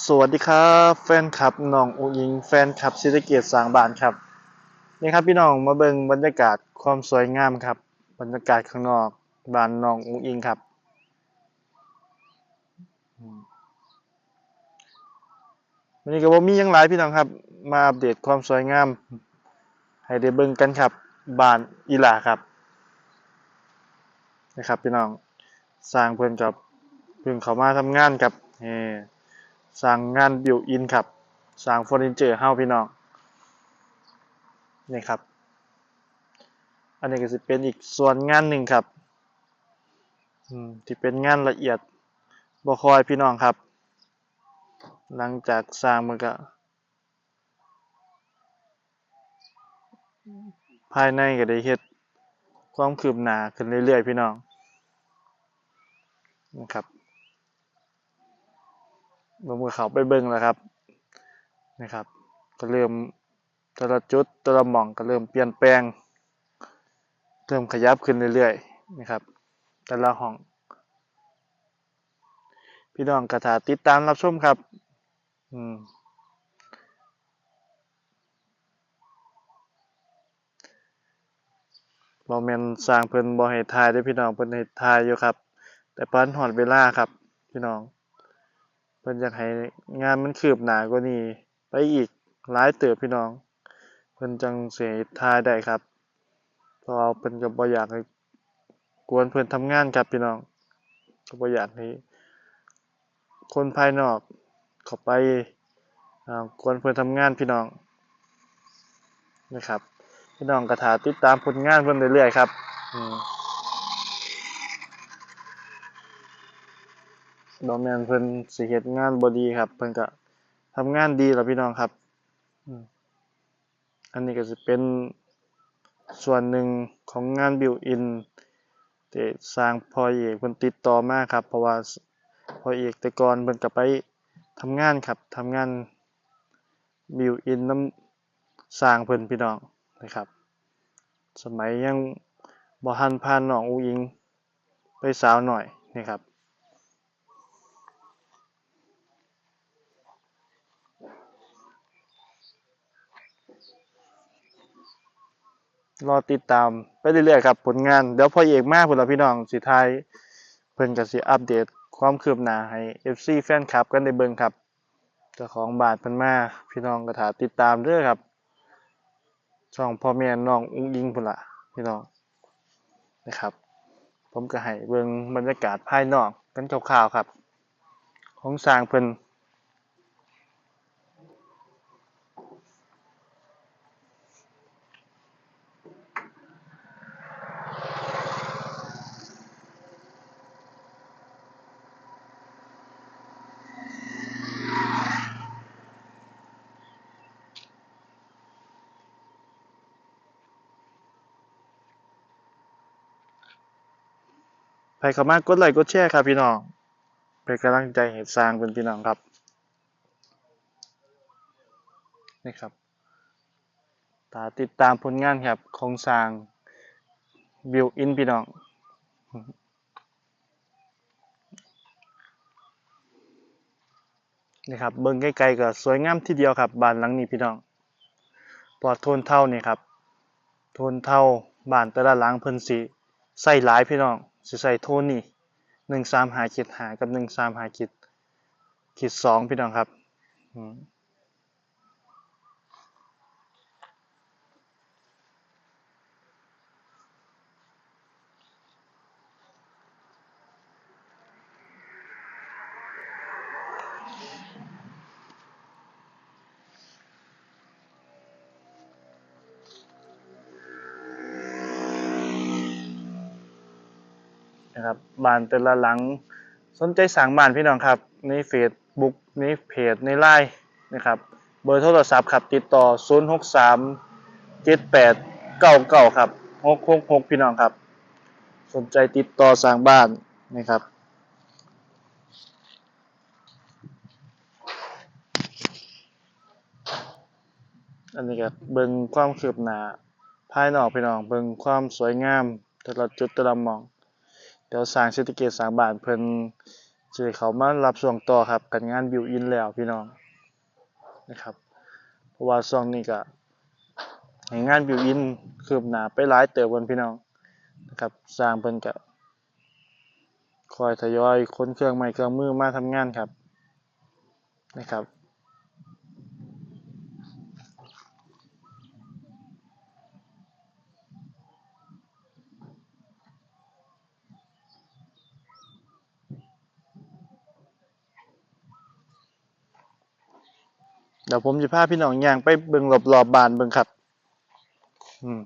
สวัสดีครับแฟนคลับน้องอุงอิงแฟนคลับศิริเกียรติสางบานครับนี่ครับพี่น้องมาเบิ่งบรรยากาศความสวยงามครับ บรรยากาศข้างนอกบ้านน้องอุงอิงครับ วันนี้ก็บ่มียังหลายพี่น้องครับ มาอัปเดตความสวยงาม ให้ได้เบิ่งกันครับบ้านอีหลาครับนะครับพี่น้องสร้างเพิ่อนกับเพิ่งเขามาทำงานครับนี่ สร้างงานบิวอินครับสร้างเฟอร์นิเจอร์เฮาพี่น้องนี่ครับ อันนี้ก็จะเป็นอีกส่วนงานหนึ่งครับที่เป็นงานละเอียดบ่คอยพี่น้องครับ หลังจากสร้างมันก็ภายในก็ได้เฮ็ดความคืบหน้าขึ้นเรื่อยๆพี่น้องนะครับ ผมก็เขาไปเบิ่งแล้วครับนะครับ ก็เริ่มแต่ละจุดแต่ละหม่องก็เริ่มเปลี่ยนแปลง เริ่มขยับขึ้นเรื่อยๆนะครับ แต่ละห้อง พี่น้องกระถาติดตามรับชมครับ อืมบ่แมนสร้างเพิ่นบ่ให้ถ่ายเด้พี่น้องเพิ่นให้ถ่ายอยู่ครับ แต่ปานฮอดเวลาครับ พี่น้อง เพิ่นอยากให้งานมันคืบหน้ากว่านี้ไปอีกหลายเติบพี่น้อง เพิ่นจังเสิให้ถ่ายได้ครับเพราะเพิ่นก็บ่อยากให้กวนเพิ่นทำงานครับพี่น้องก็บ่อยากให้คนภายนอกเข้าไปอ่ากวนเพิ่นทำงานพี่น้องนะครับ พี่น้องก็ถาติดตามผลงานเพิ่นเรื่อยๆครับ บ่แม่นเพิ่นสิเฮ็ดงานบ่ดีครับ เพิ่นก็ทำงานดีแล้วพี่น้องครับ อันนี้ก็สิเป็นส่วนหนึ่งของงานบิวอินที่สร้างพ่อเอกเพิ่นติดต่อมาครับ เพราะว่าพ่อเอกแต่ก่อนเพิ่นก็ไปทำงานครับทำงานบิวอินนำสร้างเพิ่นพี่น้องนะครับ สมัยยังบ่ทันผ่านน้องอูอิงไปสาวหน่อยนี่ครับ รอติดตามไปเรื่อยๆครับผลงาน เดี๋ยวพอเอกมาพุ่นล่ะพี่น้องสิทายเพิ่นก็สิอัปเดตความคืบหน้าให้ FC แฟนคลับกันได้เบิ่งครับเจ้าของบ้านเพิ่นมาพี่น้องก็ถาติดตามเด้อครับช่องพ่อแม่น้องอุ้งอิงพุ่นล่ะพี่น้องนะครับ ผมก็ให้เบิ่งบรรยากาศภายนอกกันคร่าวๆครับ ของสร้างเพิ่น ใครเข้ามากดไลค์กดแชร์ครับพี่น้องเป็นกำลังใจให้สร้างเป็นพี่น้องครับนี่ครับตาติดตามผลงานครับของสร้างบิวอินพี่น้องนี่ครับเบิ่งใกล้ๆก็สวยงามทีเดียวครับบ้านหลังนี้พี่น้องปลอดโทนเท่านี่ครับโทนเท่าบ้านแต่ละหลังเพิ่นสิใส่หลายพี่น้อง สิใส่โทนนี่หนึ่งสามหาขีดหากับหนึ่งสามหาขีดขีดสองพี่น้องครับ นะครับบ้านแต่ละหลัง สนใจสั่งบ้านพี่น้องครับในเฟซบุ๊กในเพจในไลน์นะครับ เบอร์โทรศัพท์ครับติดต่อ 0 6 3 7 8 9 9ครับ6 6 6 พี่น้องครับ สนใจติดต่อสั่งบ้านนะครับอันนี้ก็เบิ่งความคืบหน้าภายนอกพี่น้องเบิ่งความสวยงามแต่ละจุดแต่ละมอง เดี๋ยวสร้างเศรษฐกิจสร้างบ้านเพิ่นจะเขามารับช่วงต่อครับกันงานบิวอินแล้วพี่น้องนะครับเพราะว่าช่วงนี้ก็ให้งานบิวอินคืบหน้าไปหลายเติบบนพี่น้องนะครับสร้างเพิ่นก็คอยทยอยค้นเครื่องไม้เครื่องมือมาทำงานครับนะครับ ดี๋ยวผมจะพาพี่น้องย่างไปเบิ่งรอบๆบบ้านเบิ่งครับ อืม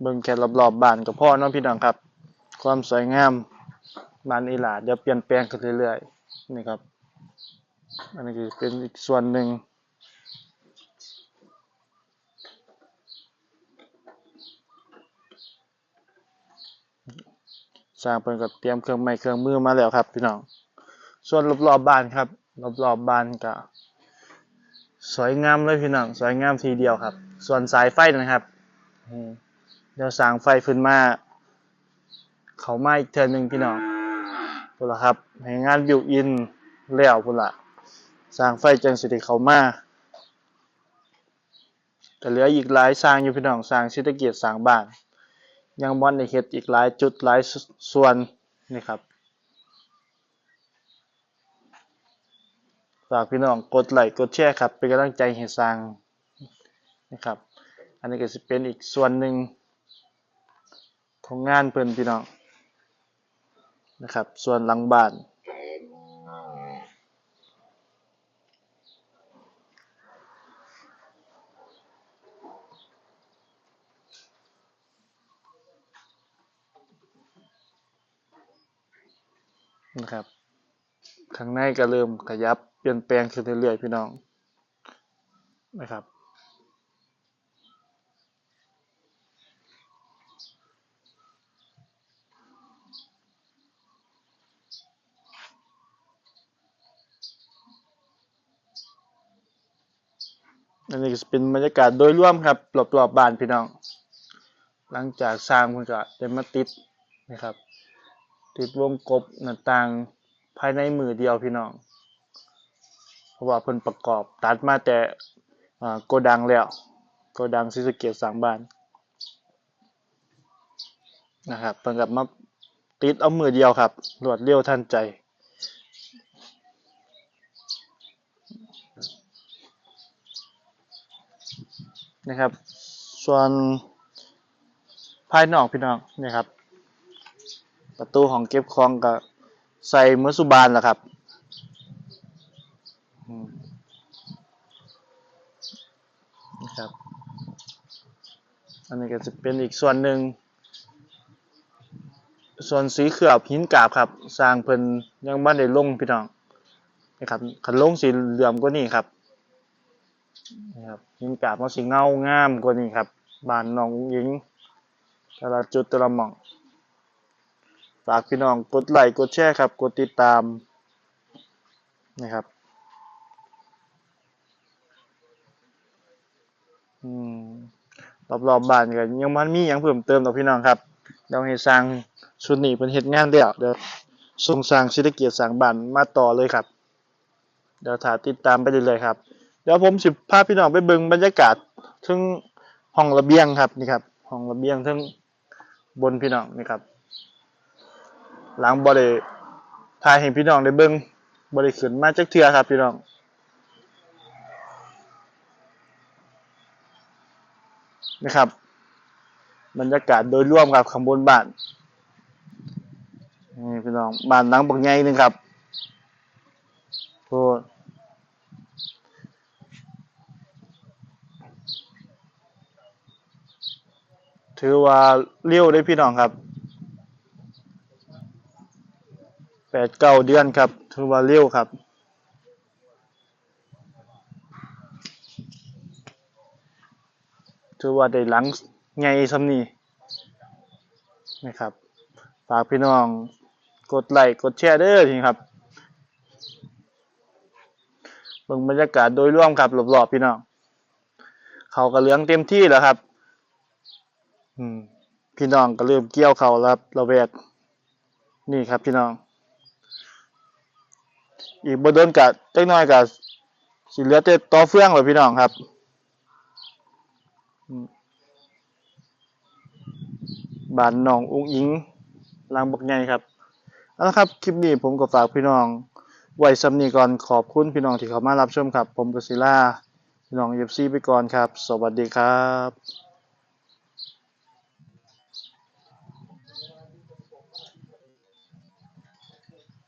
เบิ่งแค่รอบๆบบ้านก็พอเนาะพี่น้องครับ ความสวยงามบ้านอีหลาเดี๋ยวเปลี่ยนแปลงขึ้นเรื่อยๆนี่ครับ อันนี้ก็เป็นอีกส่วนหนึ่งสร้างเพิ่นก็เตรียมเครื่องไม้เครื่องมือมาแล้วครับพี่น้อง ส่วนรอบๆบบ้านครับ รอบๆบบ้านก็สวยงามเลยพี่น้องสวยงามทีเดียวครับ ส่วนสายไฟนะครับเดี๋ยวสร้างไฟขึ้นมา เขามาอีกเทื่อหนึ่งพี่น้องพุ่นละครับให้งานบิวอินแล้วพุ่นละสร้างไฟจังสิได้เขามาก็เหลืออีกหลายสร้างอยู่พี่น้องสร้างเศรษฐกิจสร้างบ้าน ยังบ่ได้เฮ็ดอีกหลายจุดหลายส่วนนี่ครับ ฝากพี่น้องกดไลค์กดแชร์ครับ เป็นกำลังใจให้สร้างนะครับ อันนี้ก็จะเป็นอีกส่วนหนึ่งของงานเพิ่อนพี่น้องนะครับ ส่วนหลังบ้านนะครับ ข้างในก็เริ่มขยับ เปลี่ยนแปลงขึ้นเรื่อยๆพี่น้องนะครับ อันนี้จะเป็นบรรยากาศโดยรวมครับรอบๆบ้านพี่น้อง หลังจากสร้างเพิ่นก็ได้มาติดนะครับ ติดวงกบหน้าต่างภายในมือเดียวพี่น้อง ราะว่าเพิ่นประกอบตัดมาแต่โกดังแล้วโกดังศรีสเกษสร้างบานนะครับเพิ่นก็มาติดเอามือเดียวครับรวดเร็วทันใจนะครับ ส่วนภายนอกพี่น้องนี่ครับ ประตูของเก็บของก็ใส่เมื่อสุบานแล้วครับ นะครับ อันนี้ก็จะเป็นอีกส่วนหนึ่ง ส่วนสีเขือบหินกาบครับ สร้างเพิ่นยังบ้านได้ลงพี่น้องนะครับขันลงสีเหลื่อมกว่านี้ครับนะครับหินกาบมันสีเงางามกว่านี้ครับบ้านน้องหญิงแต่ละจุดแต่ละหม่องฝากพี่น้องกดไลค์กดแชร์ครับ กดติดตามนะครับ อืม รอบๆบบ้านก็ยังมันมีหยังเพิ่มเติมต่อกพี่น้องครับเดี๋ยวให้สร้างชุดนี้เป็นเฮ็ดงานแล้วเดี๋ยวส่งสร้างเศรษฐกิจสร้างบ้านมาต่อเลยครับ เดี๋ยวถ้าติดตามไปเรื่อยๆครับเดี๋ยวผมสิพาพี่น้องไปเบิ่งบรรยากาศถึงห้องระเบียงครับนี่ครับห้องระเบียงถึงบนพี่น้องนี่ครับ หลังบ่ได้ถ่ายให้พี่น้องได้เบิ่งบ่ได้ขึ้นมาจักเทื่อครับพี่น้อง นะครับบรรยากาศโดยร่วมครับข้างบนบ้านนี่พี่น้องบ้านหลังบักใหญ่หนึงครับโอ้ถือว่าเร็วได้พี่น้องครับแปดเก้าเดือนครับ ถือว่าเร็วครับ ถือว่าได้หลังใหญ่ซำนีนะครับ ฝากพี่น้องกดไลค์กดแชร์เด้อทีครับเบิ่งบรรยากาศโดยรวมครับรอบๆพี่น้องเขาก็เหลืองเต็มที่แล้วครับ อืม พี่น้องก็เริ่มเกี่ยวเขาแล้วครับระแวกนี่ครับพี่น้อง อีกบ่โดนกะจักน่อยกะสิเหลือแต่ต่อเฟืองแล้วพี่น้องครับอืม บ้านน้องอุ้งอิงลางบักใหญ่ครับเอาละครับคลิปนี้ผมก็ฝากพี่น้อง ไว้สำนีก่อนขอบคุณพี่น้องที่เข้ามารับชมครับ ผมกศิลาพี่น้องเอฟซีไปก่อนครับ สวัสดีครับ